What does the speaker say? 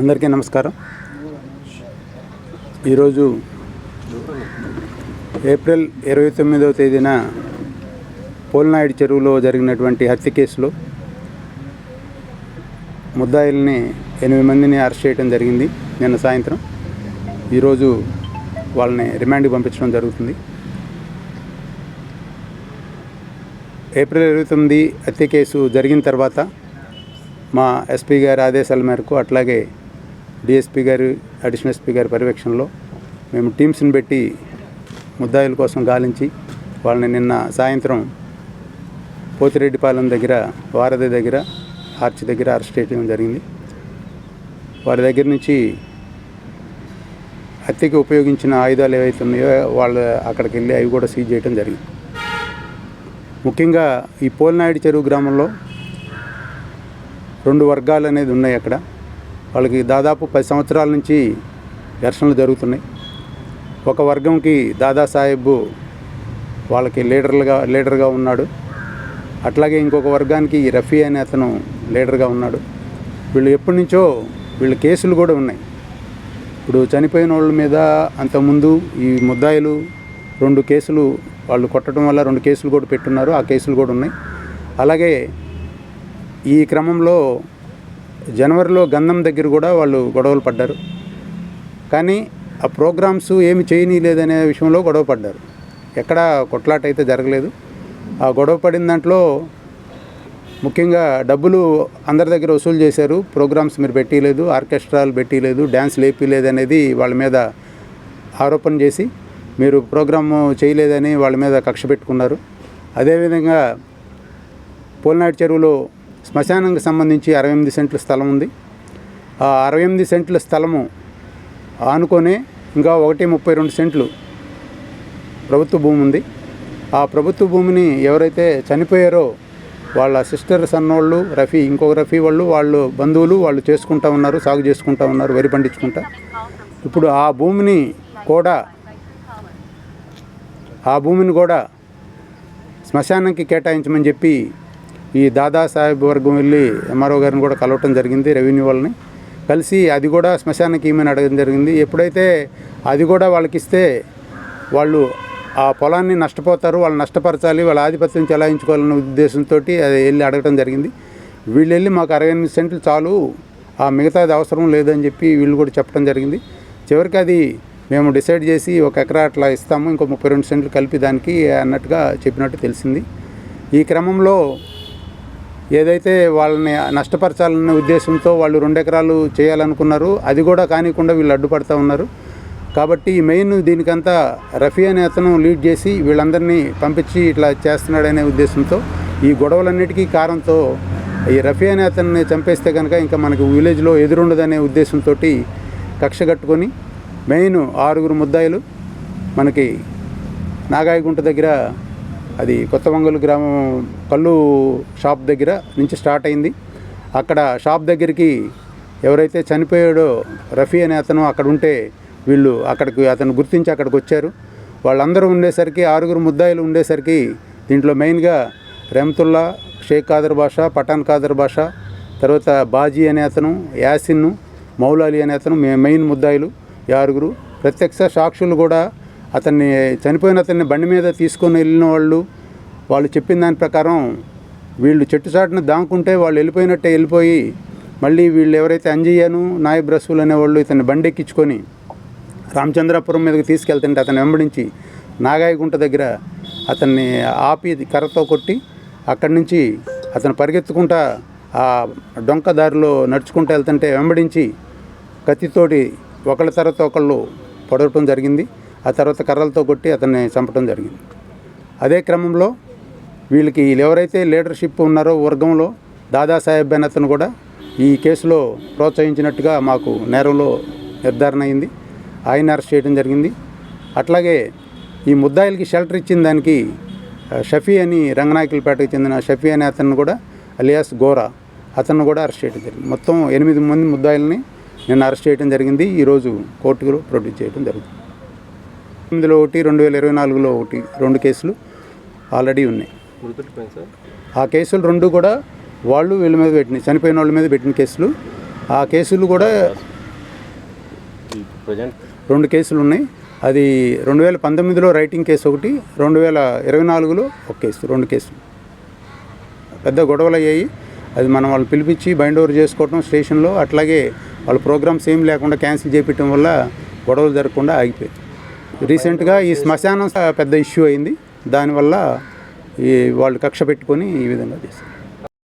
అందరికీ నమస్కారం. ఈరోజు ఏప్రిల్ ఇరవై తొమ్మిదవ తేదీన పోల్నాయుడు చెరువులో జరిగినటువంటి హత్య కేసులో ముద్దాయిల్ని ఎనిమిది మందిని అరెస్ట్ చేయడం జరిగింది నిన్న సాయంత్రం. ఈరోజు వాళ్ళని రిమాండ్కి పంపించడం జరుగుతుంది. ఏప్రిల్ ఇరవై తొమ్మిది హత్య కేసు జరిగిన తర్వాత మా ఎస్పీ గారి ఆదేశాల మేరకు అట్లాగే డిఎస్పీ గారి అడిషనల్ ఎస్పీ గారి పర్యవేక్షణలో మేము టీమ్స్ని పెట్టి ముద్దాయిల కోసం గాలించి వాళ్ళని నిన్న సాయంత్రం పోతిరెడ్డిపాలెం దగ్గర వారధి దగ్గర ఆర్చి దగ్గర అరెస్ట్ చేయడం జరిగింది. వారి దగ్గర నుంచి హత్యకి ఉపయోగించిన ఆయుధాలు ఏవైతే ఉన్నాయో వాళ్ళు అక్కడికి వెళ్ళి అవి కూడా సీజ్ చేయడం జరిగింది. ముఖ్యంగా ఈ పోల్నాయుడు చెరువు గ్రామంలో రెండు వర్గాలు అనేది ఉన్నాయి అక్కడ. వాళ్ళకి దాదాపు పది సంవత్సరాల నుంచి ఘర్షణలు జరుగుతున్నాయి. ఒక వర్గంకి దాదాసాహెబ్ వాళ్ళకి లీడర్లుగా లీడర్గా ఉన్నాడు. అట్లాగే ఇంకొక వర్గానికి రఫీ అనే అతను లీడర్గా ఉన్నాడు. వీళ్ళు ఎప్పటి నుంచో వీళ్ళ కేసులు కూడా ఉన్నాయి. ఇప్పుడు చనిపోయిన వాళ్ళ మీద అంతకుముందు ఈ ముద్దాయిలు రెండు కేసులు వాళ్ళు కొట్టడం వల్ల రెండు కేసులు కూడా పెట్టున్నారు. ఆ కేసులు కూడా ఉన్నాయి. అలాగే ఈ క్రమంలో జనవరిలో గంధం దగ్గర కూడా వాళ్ళు గొడవలు పడ్డారు. కానీ ఆ ప్రోగ్రామ్స్ ఏమి చేయనీయలేదనే విషయంలో గొడవ పడ్డారు. ఎక్కడ కొట్లాట అయితే జరగలేదు. ఆ గొడవ పడిన దాంట్లో ముఖ్యంగా డబ్బులు అందరి దగ్గర వసూలు చేశారు. ప్రోగ్రామ్స్ మీరు పెట్టలేదు ఆర్కెస్ట్రాలు పెట్టలేదు డ్యాన్స్ లేపిలేదు అనేది వాళ్ళ మీద ఆరోపణ చేసి మీరు ప్రోగ్రాము చేయలేదని వాళ్ళ మీద కక్ష పెట్టుకున్నారు. అదేవిధంగా పోల్నాడు చెరువులో శ్మశానానికి సంబంధించి అరవై ఎనిమిది సెంట్ల స్థలం ఉంది. ఆ అరవై ఎనిమిది సెంట్ల స్థలము ఆనుకొనే ఇంకా ఒకటి ముప్పై రెండు సెంట్లు ప్రభుత్వ భూమి ఉంది. ఆ ప్రభుత్వ భూమిని ఎవరైతే చనిపోయారో వాళ్ళ సిస్టర్ సన్నోళ్ళు రఫీ ఇంకొక రఫీ వాళ్ళు వాళ్ళు బంధువులు వాళ్ళు చేసుకుంటా ఉన్నారు సాగు చేసుకుంటా ఉన్నారు వరి పండించుకుంటా. ఇప్పుడు ఆ భూమిని కూడా ఆ భూమిని కూడా శ్మశానానికి కేటాయించమని చెప్పి ఈ దాదాసాహెబ్ వర్గం వెళ్ళి ఎంఆర్ఓ గారిని కూడా కలవటం జరిగింది రెవెన్యూ వాళ్ళని. కలిసి అది కూడా శ్మశానకి ఏమని అడగడం జరిగింది. ఎప్పుడైతే అది కూడా వాళ్ళకి ఇస్తే వాళ్ళు ఆ పొలాన్ని నష్టపోతారు వాళ్ళు నష్టపరచాలి వాళ్ళ ఆధిపత్యం చెలాయించుకోవాలనే ఉద్దేశంతో అది వెళ్ళి అడగటం జరిగింది. వీళ్ళు వెళ్ళి మాకు అరవై ఎనిమిది సెంట్లు చాలు ఆ మిగతాది అవసరం లేదని చెప్పి వీళ్ళు కూడా చెప్పడం జరిగింది. చివరికి అది మేము డిసైడ్ చేసి ఒక ఎకరా అట్లా ఇస్తాము ఇంకో ముప్పై రెండు సెంట్లు కలిపి దానికి అన్నట్టుగా చెప్పినట్టు తెలిసింది. ఈ క్రమంలో ఏదైతే వాళ్ళని నష్టపరచాలనే ఉద్దేశంతో వాళ్ళు రెండు ఎకరాలు చేయాలనుకున్నారు అది కూడా కానికుండా వీళ్ళు అడ్డుపడతా ఉన్నారు. కాబట్టి మెయిన్ దీనికంతా రఫీ అనే అతను లీడ్ చేసి వీళ్ళందరినీ పంపించి ఇట్లా చేస్తున్నాడనే ఉద్దేశంతో ఈ గొడవలన్నిటికీ కారణంతో ఈ రఫీ అనే అతన్ని చంపేస్తే కనుక ఇంకా మనకు విలేజ్లో ఎదురుండదనే ఉద్దేశంతో కక్ష కట్టుకొని మెయిన్ ఆరుగురు ముద్దాయిలు మనకి నాగాయగుంట దగ్గర అది కొత్త వంగలు గ్రామం కళ్ళు షాప్ దగ్గర నుంచి స్టార్ట్ అయింది. అక్కడ షాప్ దగ్గరికి ఎవరైతే చనిపోయాడో రఫీ అనే అతను అక్కడ ఉంటే వీళ్ళు అక్కడికి అతను గుర్తించి అక్కడికి వచ్చారు. వాళ్ళందరూ ఉండేసరికి ఆరుగురు ముద్దాయిలు ఉండేసరికి దీంట్లో మెయిన్గా రెమ్తుల్లా షేక్ కాదర్ బాషా పఠాన్ కాదర్ బాషా తర్వాత బాజీ అనే అతను యాసిన్ మౌలాలి అనే అతను మే- మెయిన్ ముద్దాయిలు ఈ ఆరుగురు. ప్రత్యక్ష సాక్షులు కూడా అతన్ని చనిపోయిన అతన్ని బండి మీద తీసుకొని వెళ్ళిన వాళ్ళు వాళ్ళు చెప్పిన దాని ప్రకారం వీళ్ళు చెట్టు చాటున దాంకుంటే వాళ్ళు వెళ్ళిపోయినట్టే వెళ్ళిపోయి మళ్ళీ వీళ్ళు ఎవరైతే అంజయ్యను నాయబ్ రసూల్ అనేవాళ్ళు ఇతన్ని బండి ఎక్కించుకొని రామచంద్రాపురం మీదకి తీసుకెళ్తుంటే అతను వెంబడించి నాగాయగుంట దగ్గర అతన్ని ఆపి కర్రతో కొట్టి అక్కడి నుంచి అతను పరిగెత్తుకుంటా ఆ డొంక దారిలో నడుచుకుంటూ వెళ్తుంటే వెంబడించి కత్తితోటి ఒకళ్ళ తర్వాత ఒకళ్ళు పొడవటం జరిగింది. ఆ తర్వాత కర్రలతో కొట్టి అతన్ని చంపడం జరిగింది. అదే క్రమంలో వీళ్ళకి ఎవరైతే లీడర్షిప్ ఉన్నారో వర్గంలో దాదాసాహెబ్ అనే అతను కూడా ఈ కేసులో ప్రోత్సహించినట్టుగా మాకు నేరంలో నిర్ధారణ అయింది. ఆయన అరెస్ట్ చేయడం జరిగింది. అట్లాగే ఈ ముద్దాయిలకి షెల్టర్ ఇచ్చిన దానికి షఫీ అని రంగనాయకులపేటకు చెందిన షఫీ అనే అతను కూడా అలియాస్ గోరా అతను కూడా అరెస్ట్ చేయడం జరిగింది. మొత్తం ఎనిమిది మంది ముద్దాయిల్ని నిన్న అరెస్ట్ చేయడం జరిగింది. ఈరోజు కోర్టులో ప్రొడ్యూస్ చేయడం జరుగుతుంది ఎనిమిదిలో ఒకటి రెండు వేల ఇరవై నాలుగులో ఒకటి రెండు కేసులు ఆల్రెడీ ఉన్నాయి. ఆ కేసులు రెండు కూడా వాళ్ళు వీళ్ళ మీద పెట్టినాయి చనిపోయిన వాళ్ళ మీద పెట్టిన కేసులు. ఆ కేసులు కూడా రెండు కేసులు ఉన్నాయి. అది రెండు వేల పంతొమ్మిదిలో రైటింగ్ కేసు ఒకటి రెండు వేల ఇరవై నాలుగులో ఒక కేసు రెండు కేసులు. పెద్ద గొడవలు అయ్యాయి. అది మనం వాళ్ళు పిలిపించి బైండ్ ఓవర్ చేసుకోవటం స్టేషన్లో అట్లాగే వాళ్ళ ప్రోగ్రామ్స్ ఏం లేకుండా క్యాన్సిల్ చేపించడం వల్ల గొడవలు జరగకుండా ఆగిపోయాయి. రీసెంట్గా ఈ శ్మశానం పెద్ద ఇష్యూ అయింది. దానివల్ల ఈ వాళ్ళు కక్ష పెట్టుకొని ఈ విధంగా చేశారు.